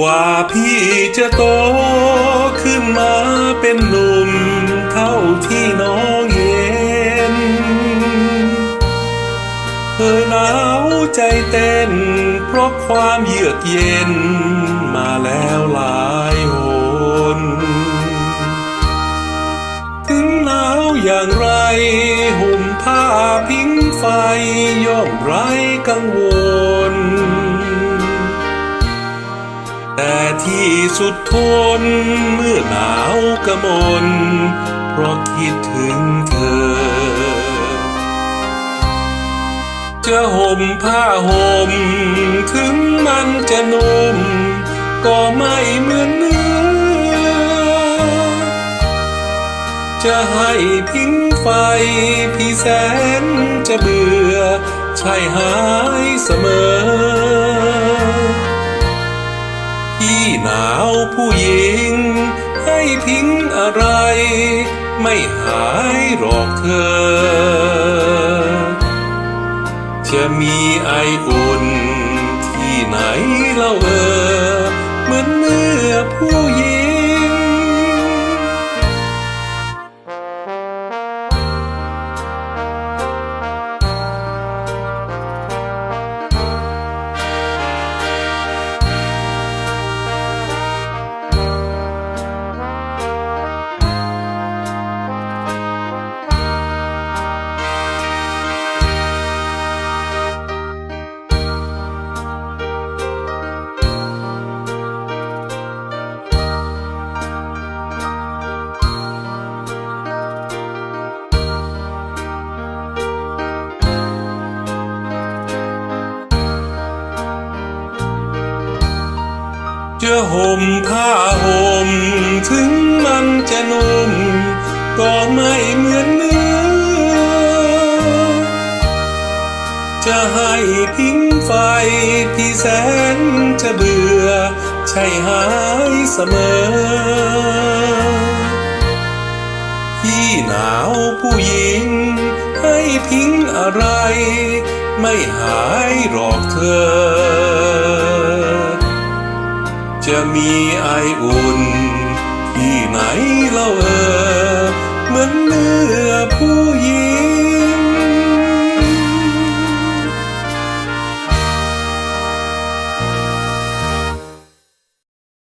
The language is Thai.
กว่าพี่จะโตขึ้นมาเป็นหนุ่มเท่าที่น้องเห็นเคยหนาวใจเต้น เพราะความเยือกเย็นมาแล้วหลายหน ถึงหนาวอย่างไร ห่มผ้าพิงไฟย่อมไร้กังวล แต่ที่สุดทนเมื่อหนาวกระมนเพราะคิดถึงเธอ จะห่มผ้าห่มถึงมันจะนุ่มก็ไม่เหมือนเนื้อ จะให้พิงไฟพี่แสนจะเบื่อใช่หายเสมอ พี่หนาวผู้หญิง ให้พิงอะไร ไม่หายหรอกเธอ จะมีไออุ่นที่ไหนเล่าเออเหมือนเมื่อผู้ จะห่มผ้าห่มถึงมันจะนุ่มก็ไม่เหมือนเนื้อ จะให้พิงไฟที่แสนจะเบื่อ ใช่หายเสมอพี่หนาวผู้หญิง ให้พิงอะไร ไม่หายหรอกเธอ จะมีไออุ่นที่ไหนเราเอ่ย